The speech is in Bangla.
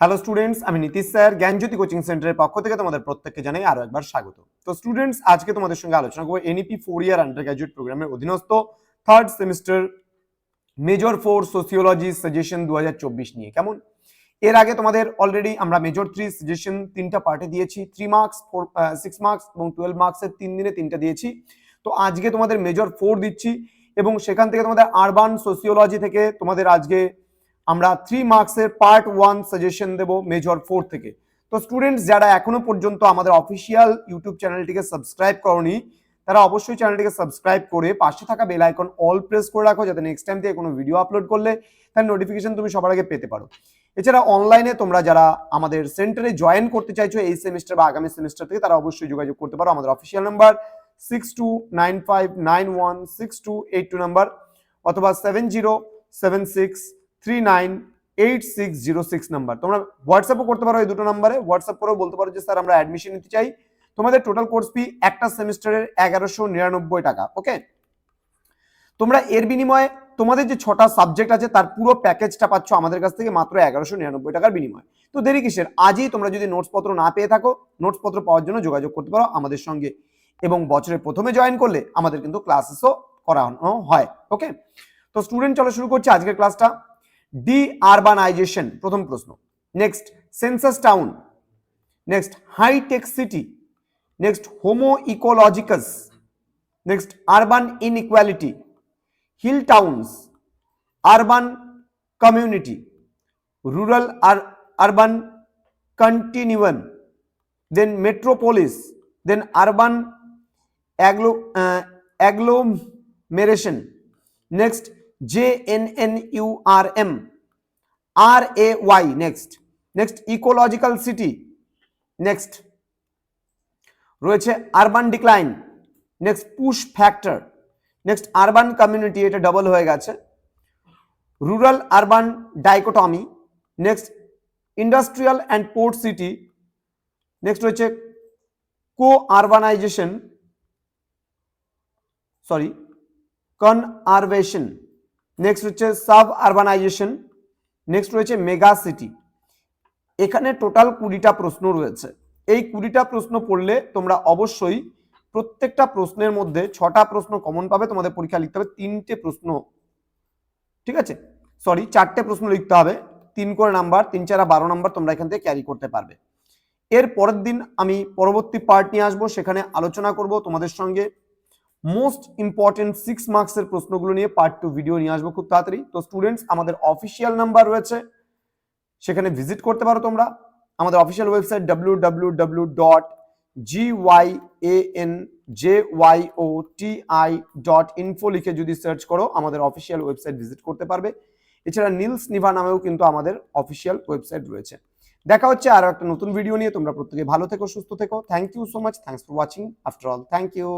হ্যালো স্টুডেন্টস আমি নীতিশ স্যার, জ্ঞানজ্যোতি কোচিং সেন্টারের পক্ষ থেকে তোমাদের প্রত্যেককে জানাই আরও একবার স্বাগত। তো স্টুডেন্টস আজকে তোমাদের সঙ্গে আলোচনা করব NEP four year undergraduate প্রোগ্রামের অধীনস্থ third semester major four sociology suggestion দু হাজার চব্বিশ নিয়ে, কেমন? এর আগে তোমাদের অলরেডি আমরা মেজর থ্রি সাজেশন তিনটা পার্টে দিয়েছি three marks four six marks এবং টুয়েলভ মার্কসের তিন দিনে তিনটা দিয়েছি। তো আজকে তোমাদের মেজর ফোর দিচ্ছি এবং সেখান থেকে তোমাদের আরবান সোসিওলজি থেকে তোমাদের আজকে আমরা থ্রি মার্কসের পার্ট ওয়ান সাজেশন দেব মেজর ফোর থেকে। তো স্টুডেন্টস যারা এখনও পর্যন্ত আমাদের অফিসিয়াল ইউটিউব চ্যানেলটিকে সাবস্ক্রাইব করনি, তারা অবশ্যই চ্যানেলটিকে সাবস্ক্রাইব করে পাশে থাকা বেল আইকন অল প্রেস করে রাখো যাতে নেক্সট টাইম থেকে কোনো ভিডিও আপলোড করলে তার নোটিফিকেশন তুমি সবার আগে পেতে পারো। এছাড়া অনলাইনে তোমরা যারা আমাদের সেন্টারে জয়েন করতে চাইছো এই সেমিস্টার বা আগামী সেমিস্টার থেকে, তারা অবশ্যই যোগাযোগ করতে পারো। আমাদের official number six two nine five nine one six two eight two number অথবা seven zero seven six three nine eight six zero six number তোমরা হোয়াটসঅ্যাপও করতে পারো এই দুটো নাম্বারে হোয়াটসঅ্যাপ করেও বলতে পারো যে, স্যার, আমরা অ্যাডমিশন নিতে চাই। তোমাদের টোটাল কোর্স ফি একটা সেমিস্টারের এগারোশো নিরানব্বই টাকা ওকে তোমরা এর বিনিময়ে তোমাদের যে ছটা সাবজেক্ট আছে, তার পুরো প্যাকেজটা পাচ্ছ আমাদের কাছ থেকে মাত্র এগারোশো নিরানব্বই টাকার বিনিময়ে। তো দেরি কিসের? আজই তোমরা যদি নোটস পত্র না পেয়ে থাকো নোটস পত্র পাওয়ার জন্য যোগাযোগ করতে পারো আমাদের সঙ্গে। এবং বছরের প্রথমে জয়েন করলে আমাদের কিন্তু ক্লাসেসও করানো হয় ওকে তো স্টুডেন্ট চলো শুরু করছি আজকের ক্লাসটা ডি আরবানাইজেশন প্রথম প্রশ্ন। Next census town next high tech city next homo ecologicus next urban inequality hill towns urban community rural R urban continuum then metropolis then urban agglo agglomeration next J N N U R M R A Y next next ecological city next রয়েছে urban decline next push factor next urban community এটা ডবল হয়ে গেছে. Rural urban dichotomy next industrial and port city next রয়েছে co urbanisation sorry conurbation next হচ্ছে সাব আরবানাইজেশন নেক্সট রয়েছে মেগা সিটি এখানে টোটাল কুড়িটা প্রশ্ন রয়েছে। এই কুড়িটা প্রশ্ন পড়লে তোমরা অবশ্যই প্রত্যেকটা প্রশ্নের মধ্যে ছটা প্রশ্ন কমন পাবে, তোমাদের পরীক্ষা লিখতে হবে তিনটে প্রশ্ন। ঠিক আছে? সরি চারটে প্রশ্ন লিখতে হবে। তিন করে নাম্বার, তিন চারা বারো নাম্বার তোমরা এখান থেকে ক্যারি করতে পারবে। এর পরের দিন আমি পরবর্তী পার্ট নিয়ে আসব, সেখানে আলোচনা করব তোমাদের সঙ্গে। মোস্ট ইম্পর্টেন্ট সিক্স মার্কসের প্রশ্নগুলো নিয়ে পার্ট টু ভিডিও নিয়ে আসব খুব তাড়াতাড়ি। তো স্টুডেন্টস আমাদের অফিসিয়াল নাম্বার রয়েছে। সেখানে ভিজিট করতে পারো তোমরা। আমাদের official website W W W dot G Y A N J Y O T I dot info লিখে যদি সার্চ করো, আমাদের অফিসিয়াল ওয়েবসাইট ভিজিট করতে পারবে। এছাড়া নীলস নিভা নামেও কিন্তু আমাদের অফিসিয়াল ওয়েবসাইট রয়েছে। দেখা হচ্ছে আরও একটা নতুন ভিডিও নিয়ে। তোমরা প্রত্যেকে ভালো থেকো, সুস্থ থেকো। Thank you so much thanks for watching after all thank you